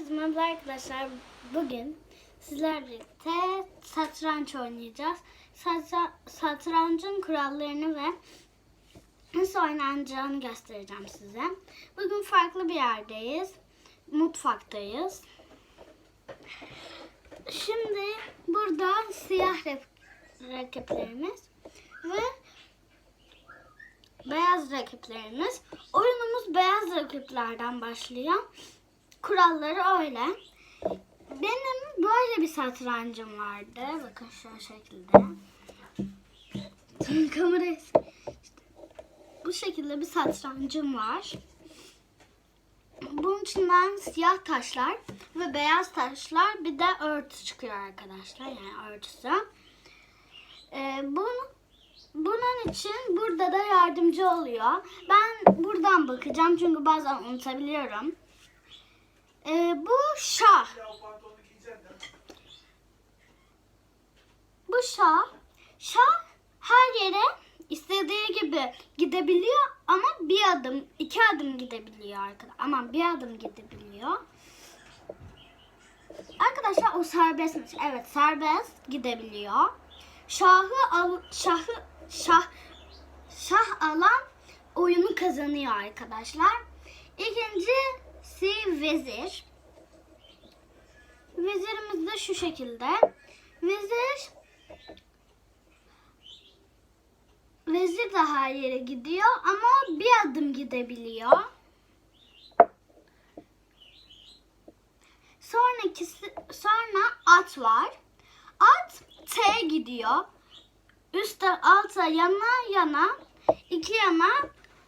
Herkese merhaba arkadaşlar. Bugün sizlerle birlikte satranç oynayacağız. Satra- satrancın kurallarını ve nasıl oynanacağını göstereceğim size. Bugün farklı bir yerdeyiz. Mutfaktayız. Şimdi burada siyah rakiplerimiz ve beyaz rakiplerimiz. Oyunumuz beyaz rakiplerden başlıyor. Kuralları öyle. Benim böyle bir satrancım vardı. Bakın şu şekilde. Kamerayı bu şekilde bir satrancım var. Bunun içinden siyah taşlar ve beyaz taşlar bir de örtü çıkıyor arkadaşlar. Yani örtüsü. Ee, bunu bunun için burada da yardımcı oluyor. Ben buradan bakacağım çünkü bazen unutabiliyorum. Ee, bu şah. Bu şah. Şah her yere istediği gibi gidebiliyor ama bir adım, iki adım gidebiliyor arkadaşlar. Ama bir adım gidebiliyor. Arkadaşlar o serbestmiş. Evet serbest gidebiliyor. Şahı al, şahı şah şah alan oyunu kazanıyor arkadaşlar. İkincisi vezir. Vezirimiz de şu şekilde. Vezir Vezir her yere gidiyor ama bir adım gidebiliyor. Sonrakisi sonra at var. At T gidiyor. Üstte alta yana yana iki yana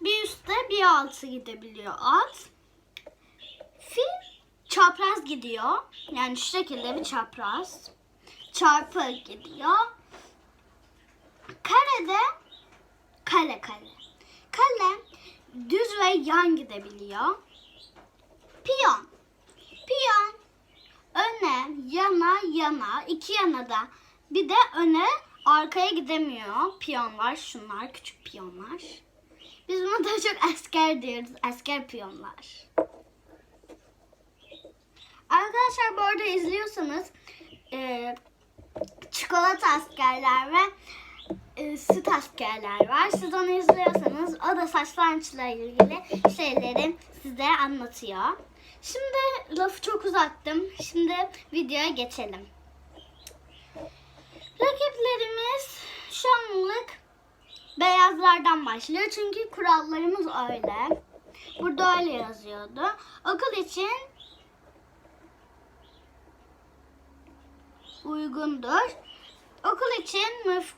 bir üstte bir altı gidebiliyor at. Fil çapraz gidiyor. Yani şu şekilde bir çapraz. Çarpı gidiyor. Karede kale kale. Kale düz ve yan gidebiliyor. Piyon. Piyon öne, yana, yana, iki yana da bir de öne arkaya gidemiyor. Piyonlar şunlar küçük piyonlar. Biz buna daha çok asker diyoruz. Asker piyonlar. Arkadaşlar bu arada izliyorsanız e, çikolata askerler ve e, süt askerler var. Siz onu izliyorsanız o da saçlançla ilgili şeyleri size anlatıyor. Şimdi lafı çok uzattım. Şimdi videoya geçelim. Rakiplerimiz şu anlık beyazlardan başlıyor. Çünkü kurallarımız öyle. Burada öyle yazıyordu. Okul için uygundur. Okul için müf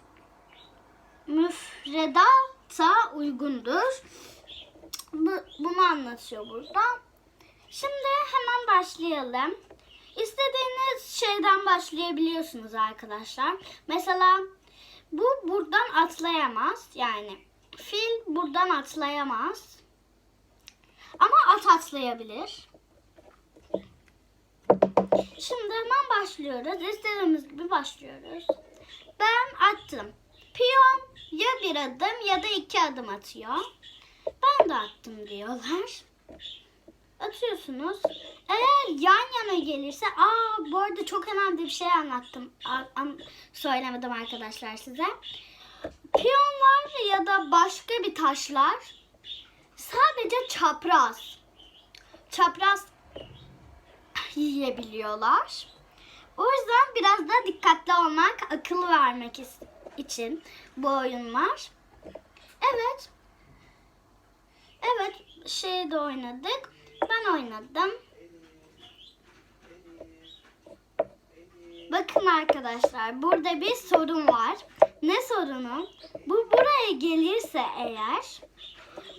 müfredata uygundur. Bu, bunu anlatıyor burada. Şimdi hemen başlayalım. İstediğiniz şeyden başlayabiliyorsunuz arkadaşlar. Mesela bu buradan atlayamaz. Yani fil buradan atlayamaz. Ama at atlayabilir. Şimdi hemen başlıyoruz. İstediğimiz gibi başlıyoruz. Ben attım. Piyon ya bir adım ya da iki adım atıyor. Ben de attım diyorlar. Atıyorsunuz. Eğer yan yana gelirse, aa bu arada çok önemli bir şey anlattım. A- an- söylemedim arkadaşlar size. Piyonlar ya da başka bir taşlar sadece çapraz. Çapraz yiyebiliyorlar. O yüzden biraz da dikkatli olmak, akıl vermek için bu oyunlar. Evet. Evet, şey de oynadık. Ben oynadım. Bakın arkadaşlar, burada bir sorun var. Ne sorunu? Bu buraya gelirse eğer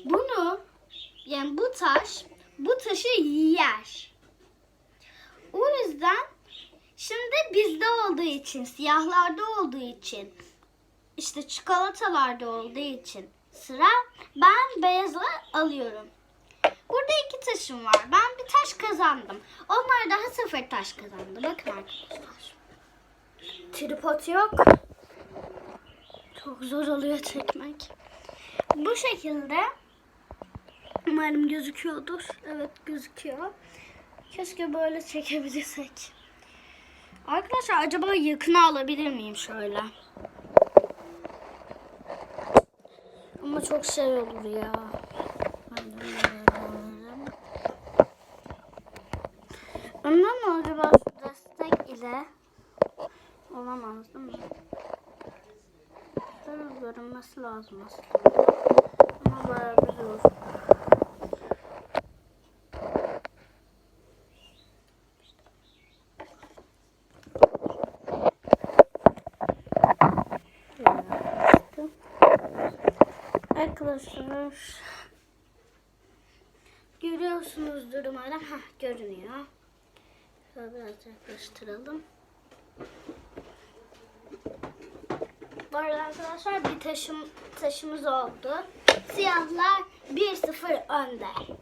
bunu yani bu taş bu taşı yer. O yüzden şimdi bizde olduğu için, siyahlarda olduğu için, işte çikolatalarda olduğu için sıra ben beyazı alıyorum. Burada iki taşım var. Ben bir taş kazandım. Onlar daha sıfır taş kazandı. Bakın arkadaşlar. Tripod yok. Çok zor oluyor çekmek. Bu şekilde umarım gözüküyordur. Evet gözüküyor. Keşke böyle çekebilsek. Arkadaşlar acaba yakına alabilir miyim şöyle? Ama çok şey olur ya. Ondan mı acaba şu destek ile olamaz değil mi? Tabii görünmesi lazım aslında. Ama bayağı bir zor. Arkadaşlar görüyorsunuzdur umarım. Hah görünüyor. Şöyle biraz yaklaştıralım. Bu arada arkadaşlar bir taşım, taşımız oldu. Siyahlar 1-0 önde.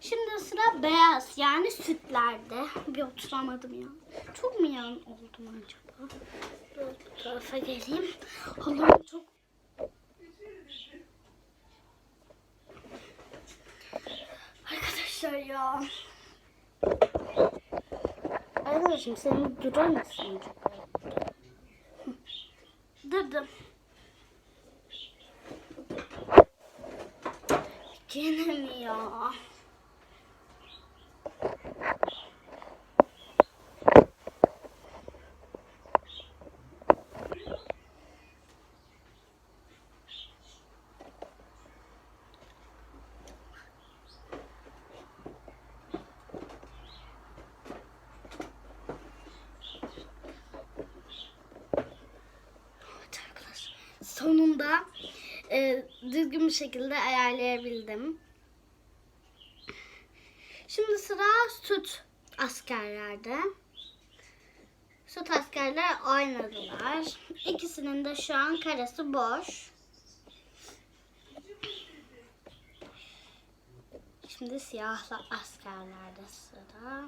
Şimdi sıra beyaz yani sütlerde. Bir oturamadım ya. Çok mu yan oldum acaba? Dur bu tarafa geleyim. Allah'ım çok Arkadaşlar ya. Arkadaşım sen durur musun? Durdum. Gene mi ya? Evet arkadaşlar. Sonunda e, düzgün bir şekilde ayarlayabildim. Şimdi sıra süt askerlerde. Süt askerler oynadılar. İkisinin de şu an karesi boş. Şimdi siyahlı askerlerde sıra.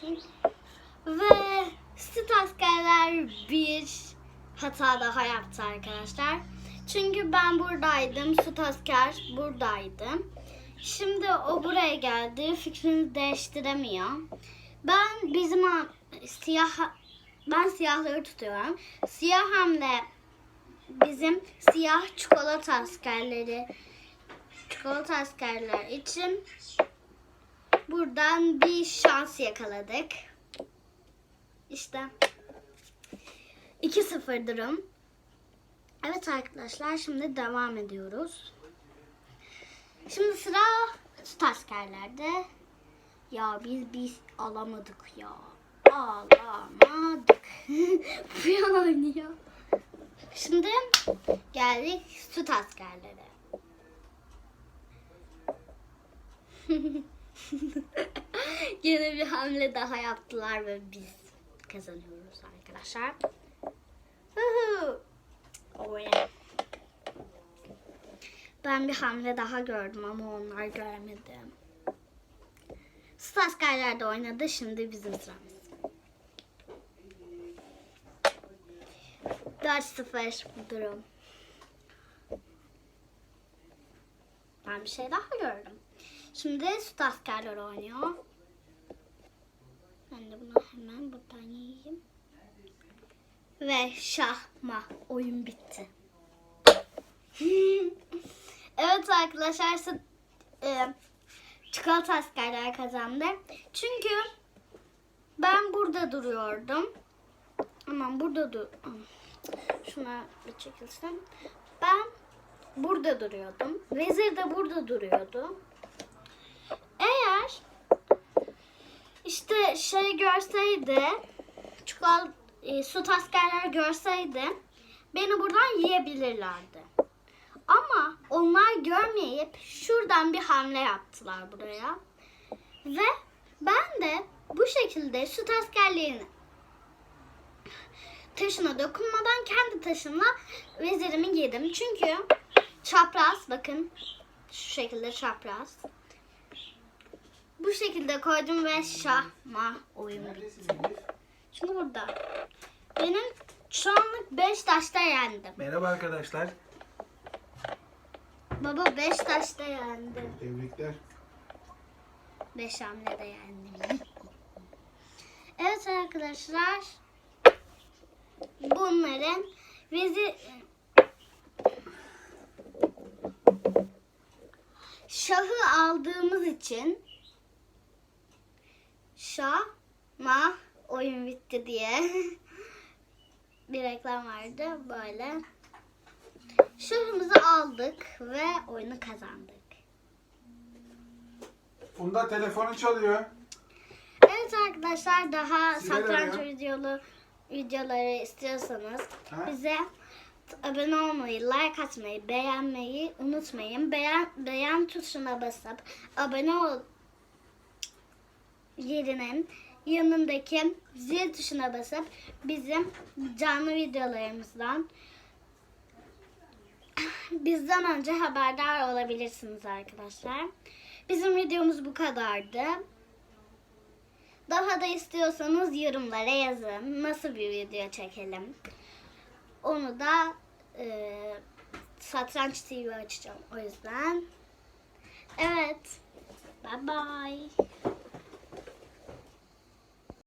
Şimdi ve süt askerler bir hata daha yaptı arkadaşlar. Çünkü ben buradaydım, süt asker buradaydı. Şimdi o buraya geldi, fikrini değiştiremiyor. Ben bizim siyah ben siyahları tutuyorum. Siyah hamle bizim siyah çikolata askerleri çikolata askerler için buradan bir şans yakaladık. İşte 2-0 durum. Evet arkadaşlar şimdi devam ediyoruz. Şimdi sıra süt askerlerde. Ya biz biz alamadık ya. Alamadık. Bu yani ya. Şimdi geldik süt askerlere. Yine bir hamle daha yaptılar ve biz kazanıyoruz arkadaşlar. Oh yeah. Ben bir hamle daha gördüm ama onlar görmedi. Süt askerler de oynadı. Şimdi bizim sıramız. 4-0 durum. Ben bir şey daha gördüm. Şimdi süt askerler oynuyor. Ben de bunu hemen buradan yiyeyim. Ve şahma oyun bitti. evet arkadaşlar e, çikolata askerler kazandı. Çünkü ben burada duruyordum. Aman burada dur. Şuna bir çekilsem. Ben burada duruyordum. Vezir de burada duruyordu. Eğer işte şey görseydi çikolata e, süt askerler görseydi beni buradan yiyebilirlerdi. Ama onlar görmeyip şuradan bir hamle yaptılar buraya. Ve ben de bu şekilde süt askerlerini taşına dokunmadan kendi taşımla vezirimi yedim. Çünkü çapraz bakın şu şekilde çapraz. Bu şekilde koydum ve şahma oyun bitti. Şimdi burada. Benim şu anlık 5 taşta yendim. Merhaba arkadaşlar. Baba beş taşta yendi. Tebrikler. Beş hamlede yendim. evet arkadaşlar. Bunların bizi şahı aldığımız için şah ma oyun bitti diye bir reklam vardı böyle. Şahımızı aldık ve oyunu kazandık. Funda telefonu çalıyor. Evet arkadaşlar daha Sigara satranç ya. videolu videoları istiyorsanız Ha? bize abone olmayı, like atmayı, beğenmeyi unutmayın. Beğen beğen tuşuna basıp abone ol yerinin yanındaki zil tuşuna basıp bizim canlı videolarımızdan bizden önce haberdar olabilirsiniz arkadaşlar. Bizim videomuz bu kadardı. Daha da istiyorsanız yorumlara yazın. Nasıl bir video çekelim? Onu da e, Satranç TV açacağım o yüzden. Evet. Bye bye.